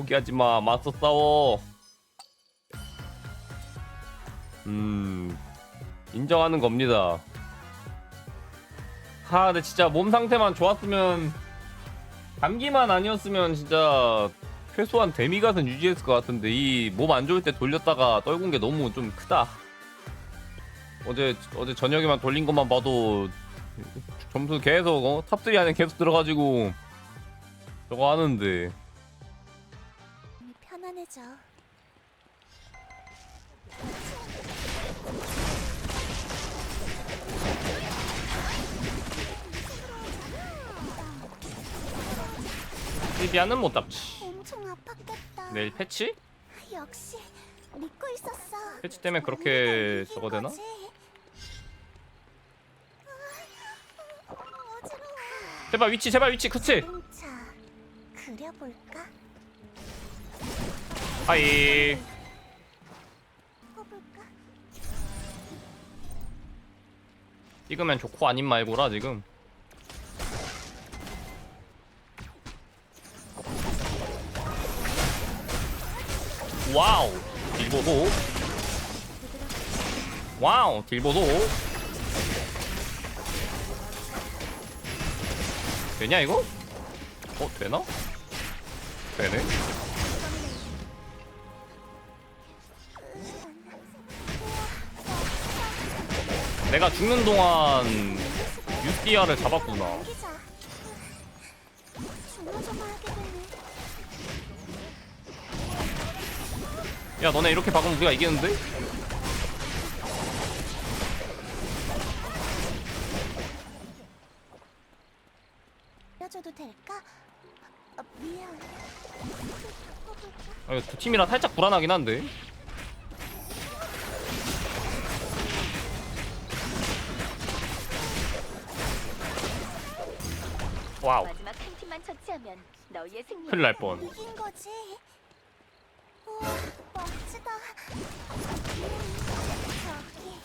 포기하지 마. 맞서 싸워. 음, 인정하는 겁니다. 하, 근데 진짜 몸 상태만 좋았으면 감기만 아니었으면 진짜 최소한 데미갓은 유지했을 것 같은데 이 몸 안 좋을 때 돌렸다가 떨군 게 너무 좀 크다. 어제 어제 저녁에만 돌린 것만 봐도 점수 계속 어? 탑3 안에 계속 들어가지고 저거 하는데 편안해져. 실비아는 못 잡지. 엄청 아팠겠다. 내일 패치? 역시 믿고 있었어. 패치 때문에 그렇게 저거 되나? 아. 제발 위치 제발 위치 그치? 자, 그려볼까? 하이? 찍으면 좋고 아님 말고라 지금 와우 딜보도 와우 딜보도 되냐 이거? 어 되나? 되네 내가 죽는 동안 UDR을 잡았구나. 야 너네 이렇게 박으면 우리가 이기는데? 아, 이거 두 팀이라 살짝 불안하긴 한데 와우 마지막 한 팀만 처치하면 너희의 승리. 큰일 날 뻔. 이긴 거지. 우와, 멋지다. 저기,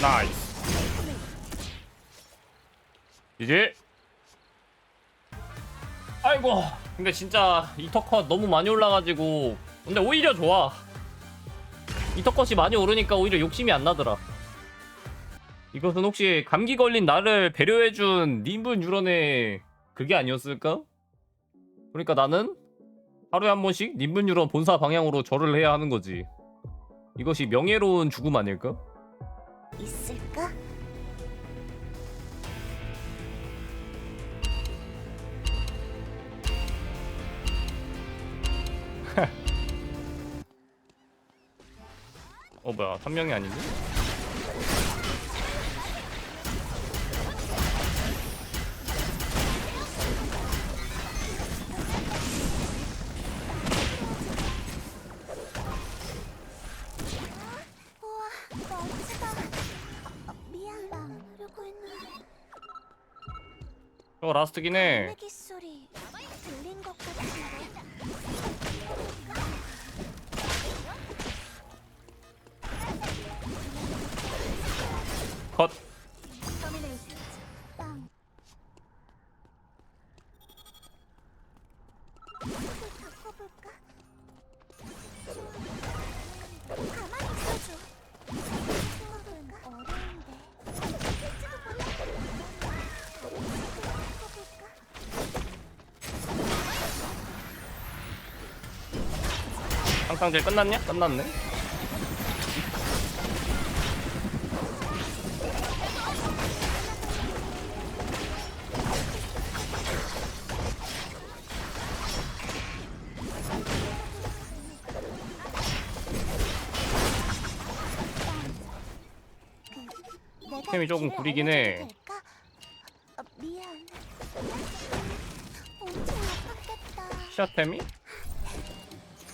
나이스. 이제? 아이고 근데 진짜 이터컷 너무 많이 올라가지고 근데 오히려 좋아. 이터컷이 많이 오르니까 오히려 욕심이 안 나더라. 이것은 혹시 감기 걸린 나를 배려해준 님분 유런의 그게 아니었을까? 그러니까 나는 하루에 한 번씩 님분 유런 본사 방향으로 절을 해야 하는 거지. 이것이 명예로운 죽음 아닐까? 있을까? 어 뭐야 3명이 아닌데? 라스트긴 해 갈매기 소리. 들린 것 같은데. 컷 상상제 끝났냐? 끝났네. 템이 조금 구리긴 해. 샷템이?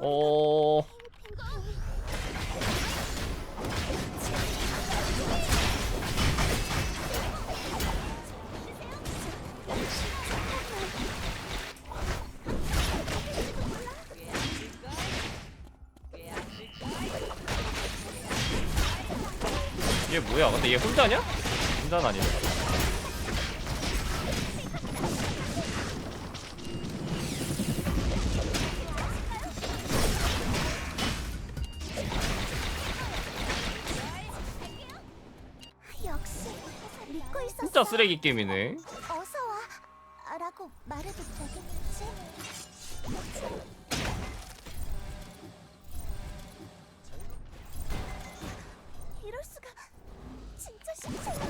뭐, 어... 얘 뭐야? 근데 얘 혼자냐? 혼자는 아니네. 쓰레기 게임이네. 어서 와. 라고 말해도 되겠지? 이럴 수가 진짜 쉽지 않아.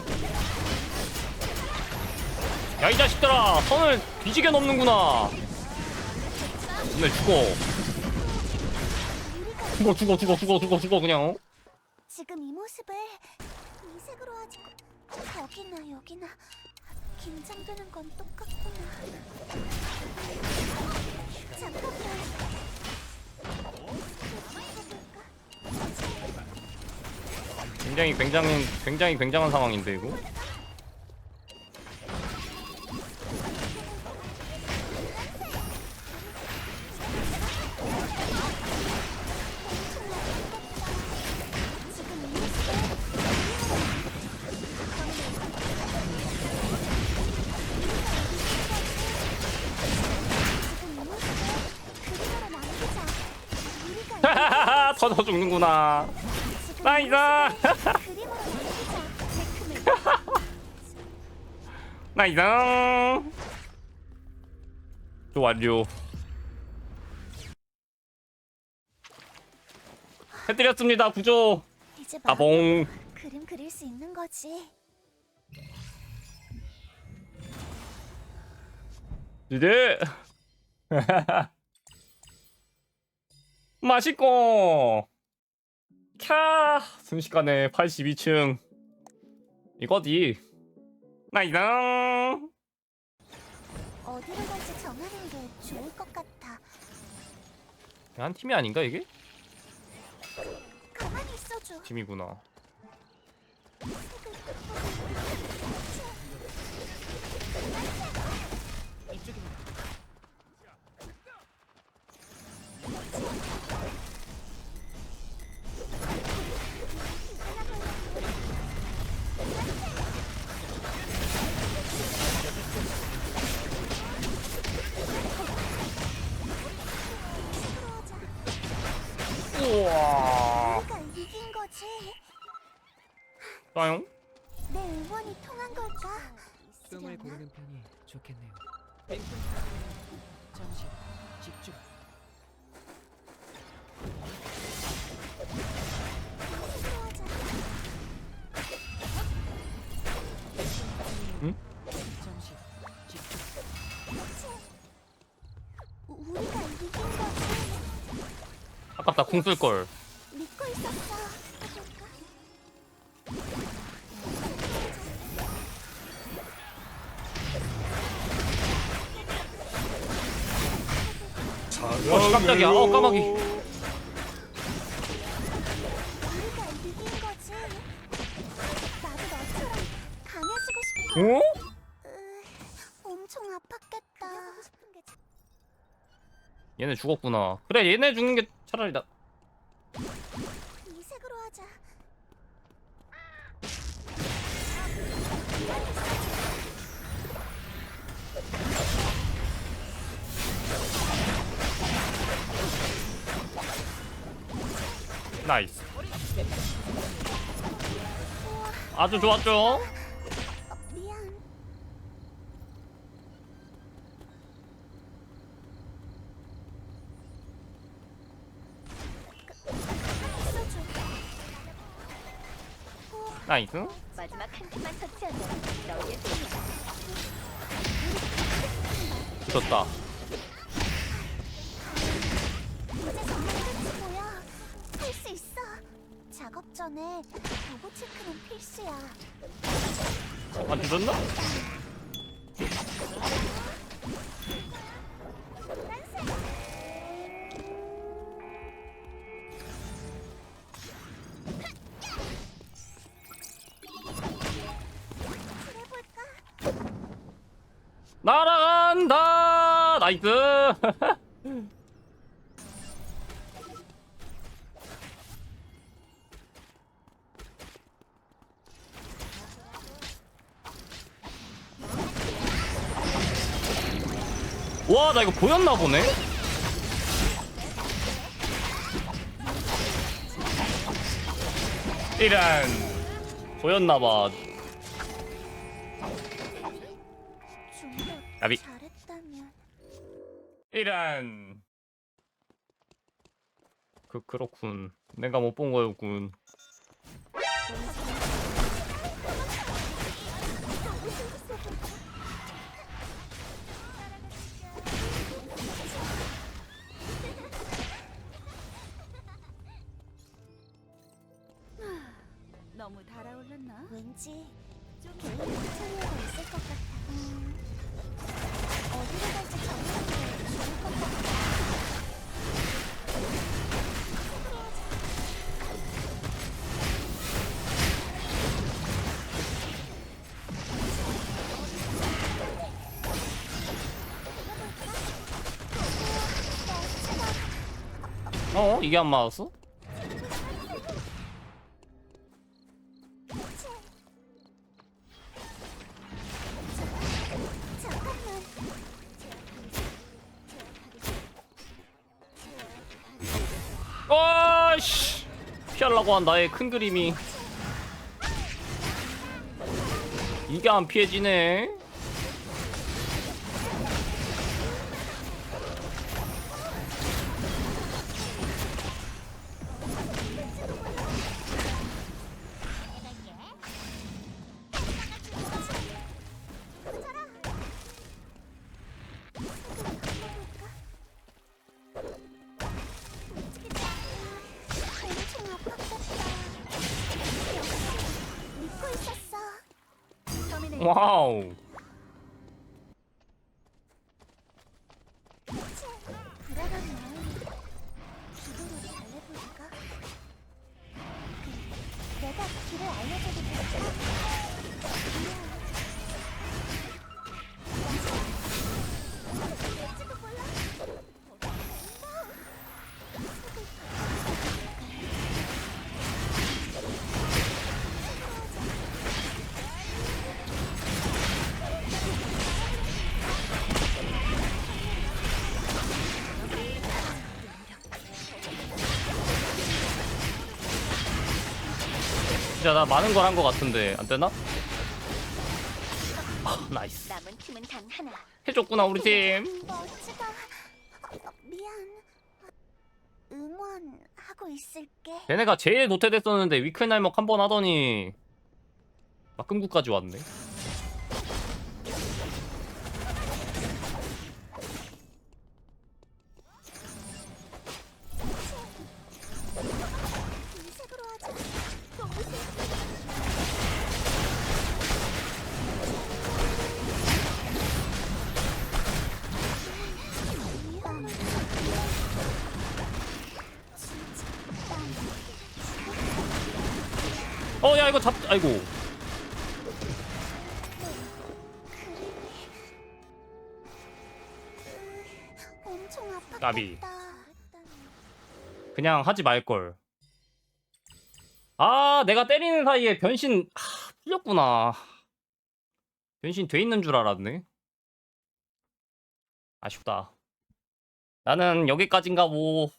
야이 자식들아 선을 뒤지게 넘는구나 오늘 죽어 죽어 죽어 죽어 죽어 죽어 죽어 그냥 어? 지금 이 모습을 이색으로 하지 여기나 여기나. 긴장되는 건 똑같구나. 잠깐만 굉장히 굉장히 굉장히 굉장한 상황인데 이거 터져 죽는구나. 체크메이트 나이스! 또 완료. 해드렸습니다 구조. 이제 가봉. 그림 그릴 수 있는 거지. 이제 맛있고. 캬 순식간에 82층. 이거지. 나이스 어디로 갈지 정하는 게 좋을 것 같아. 한 팀이 아닌가 이게? 가만히 있어줘. 팀이구나 따용 내 응원이 통한 걸까? 뜸을 고르는 편이 좋겠네요. 잠시 집중. 응? 잠시 집중. 우리가 이긴 거지 아깝다 궁 쓸걸 깜짝이야. 어 까마귀. 어? 으, 엄청 아팠겠다. 얘네 죽었구나. 그래 얘네 죽는 게 차라리 나 나이스 아주 좋았죠. 나이스 마지막 한 팀만 처치하면 너희의 승리야. 좋다 전에 도구 체크는 필수야. 안 늦었나? 그래볼까? 날아간다 나이스 와 나 이거 보였나 보네. 이런. 보였나봐. 나비. 이런. 그 그렇군. 내가 못 본 거였군 왠지 개인 튜토리얼가 있을 것 같아. 음, 어디로 갈지 정하는 게 좋을 것 같아. 어 이게 안 맞았어? 피하려고 한 나의 큰 그림이. 이게 안 피해지네 와우. 불안한 마음이? 진짜 나 많은 걸한거 같은데 안 되나? 아 나이스 남은 팀은 단 하나. 해줬구나 우리 팀 멋지다. 어, 미안. 응원하고 있을게. 얘네가 제일 노태됐었는데 위클 날먹 한 번 하더니 막금구까지 왔네 이거 잡 아이고. 엄청 아팠겠다. 까비. 그냥 하지 말걸. 아 내가 때리는 사이에 변신 하, 풀렸구나. 변신 돼 있는 줄 알았네. 아쉽다. 나는 여기까진가 뭐